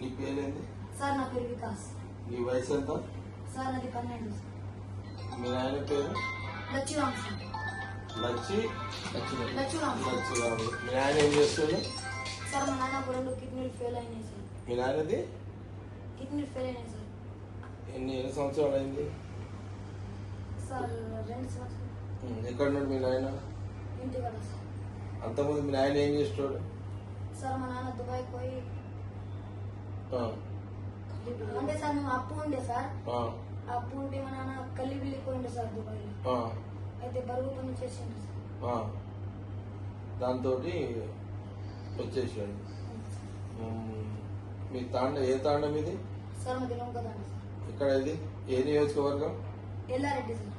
నీ పేరేంది? సార్ నా పేరు వికాస్. నీ వయసు ఎంత? సార్ నాది పన్నెండు. మీ నాయన పేరు? లచ్చిరామ్ సార్. లచ్చి? లచ్చిరామ్. సార్ లచ్చి రావు మీ నాయన ఏం చేస్తుండే సార్ మా నాన్నకు రెండు కిడ్నీలు ఫెయిల్ అయినాయి సార్. మీ నాయనది? కిడ్నీలు ఫెయిల్ అయినాయి సార్. ఎన్ని ఎన్ని సంవత్సరాలు అయింది? సార్ రెండు సంవత్సరాలు. ఎక్కడ ఉన్నాడు మీ నాయన? ఇంటి కదా సార్. అంతకుముందు మీ నాయన ఏం చేస్తాడు సార్ మా నాన్న దుబాయ్ పోయి అంటే సార్ మేము అప్పు ఉండే సార్? అప్పు ఉంటే మా నాన్న కల్లి బిల్లి పోయిండే సార్ దుబాయ్లో. ఆ, అయితే బరువు పని చేసిండు సార్. దాంతో వచ్చేసాడు మీ తాండ ఏ తాండం ఇది సార్ మాది సార్. ఇక్కడ ఇది? ఏ నియోజకవర్గం? ఎల్లారెడ్డి సార్.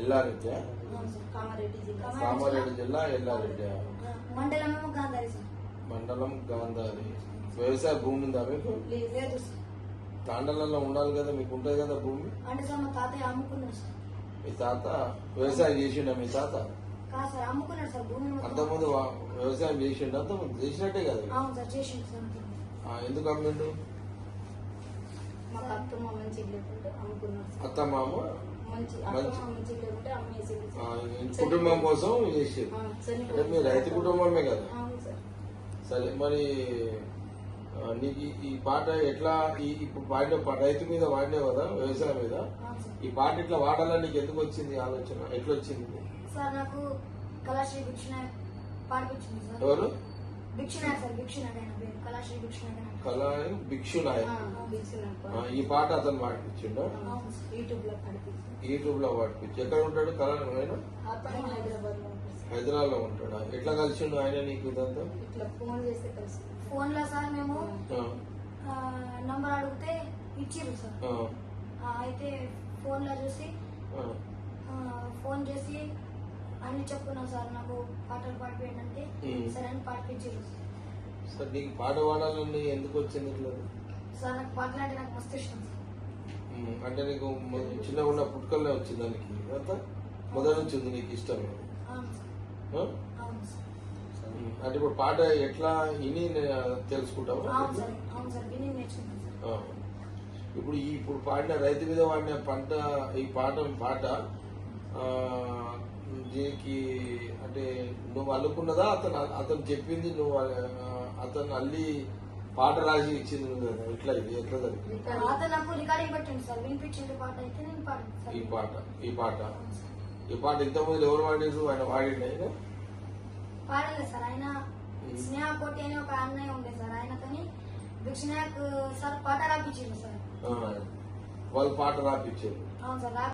ఎల్లారెడ్డి కామారెడ్డి జిల్లా. కామారెడ్డి జిల్లా ఎల్లారెడ్డి మండలమేమో గాంధారి సార్. మండలం గాంధారి. వ్యవసాయ భూమి ఉందా మీకు? లేదు సార్. తాండలలో ఉండాలి కదా మీకు ఉంటుంది కదా భూమి? అంటే సార్ మా తాతయ్య అమ్ముకున్నాడు సార్. మీ తాత వ్యవసాయం చేసిండ మీ తాత? కాదు సార్ అమ్ముకున్నాడు సార్ భూమి మొత్తం. అంతకుముందు వా- వ్యవసాయం చేసిండు? అంతకుముందు చేసినట్టే కదా అవును సార్ చేసిండు సార్ అంతే. ఆ, ఎందుకు అమ్మిండు? అత్తమ్మ లేకుంటే సార్. అత్త మామ మంచి మంచి- అత్తమ్మ మంచి లేకుంటే అమ్మేసింది ఆ, సార్. ఈ కుటుంబం కోసం చేసేది అంటే మీ రైతు. కుటుంబమే కదా? అవును సార్. సరే మరి నీకు ఈ- పాట ఎట్లా ఈ ఇప్పుడు పాడిన పా- రైతు మీద వాడినావు కదా వ్యవసాయం మీద. ఈ పాట ఇట్లా వాడాలని నీకు ఎందుకు వచ్చింది ఆలోచన? ఎట్లా వచ్చింది సార్ నాకు కళాశ్రీ భిక్షనాయక్ పాడిపించింది సార్. ఎవరు. కళా భిక్షు నాయక్ ఈ పాట అతను పాడిపించిండు? యూట్యూబ్లో పాడిపించి ఎక్కడ ఉంటాడు కళా హైదరాబాద్. హైదరాబాద్లో ఉంటాడు? ఎట్లా కలిసిండు ఆయన నీకు ఇదంతా? ఇట్లా ఫోన్ చేస్తే కలిసి ఫోన్లో సార్ మేము నంబర్ అడిగితే ఇచ్చిర్రు సార్. అయితే ఫోన్లో చూసి ఫోన్ చేసి అన్ని చెప్పుకున్నాం సార్. నాకు పాటలు పాడిపోయింది అంటే. సరే అని పాడిపించారు సరే. నీకు పాట పాడాలని ఎందుకు వచ్చింది ఇట్లా? సార్ నాకు పాటలు అంటే నాకు మస్తు ఇష్టం సార్. అంటే నీకు చిన్నగా ఉన్న పుట్టుకల్లే వచ్చింది దానికి మొదటి నుంచి ఉంది నీకు ఇష్టం. అవును సార్. అంటే ఇప్పుడు పాట ఎట్లా ఇని తెలుసుకుంటావా? విని ఆ. ఇప్పుడు ఈ ఇప్పుడు పాడిన రైతు మీద వాడిన పంట ఈ పాట పాట దీనికి అంటే నువ్వు అల్లుకున్నదా? అతను అతను చెప్పింది నువ్వు అతను అల్లి పాట రాసి ఇచ్చింది నువ్వు ఎట్లా ఇది? ఎట్లా జరిగింది? పాట ఈ పాట ఈ పాట. ఈ పాట ఇంతకుముందు ఎవరు పాడారు ఆయన పాడిండే ఆయన? పాడలేదు సార్ ఆయన ఉమ్. స్నేహ కోటి అని ఒక అన్నయ్య ఉండే సార్ ఆయనతోని భిక్షనాయక్ సార్ పాట రాపించిండు సార్ ఆ. వాళ్ళు పాట రాపిచ్చారు అవును సార్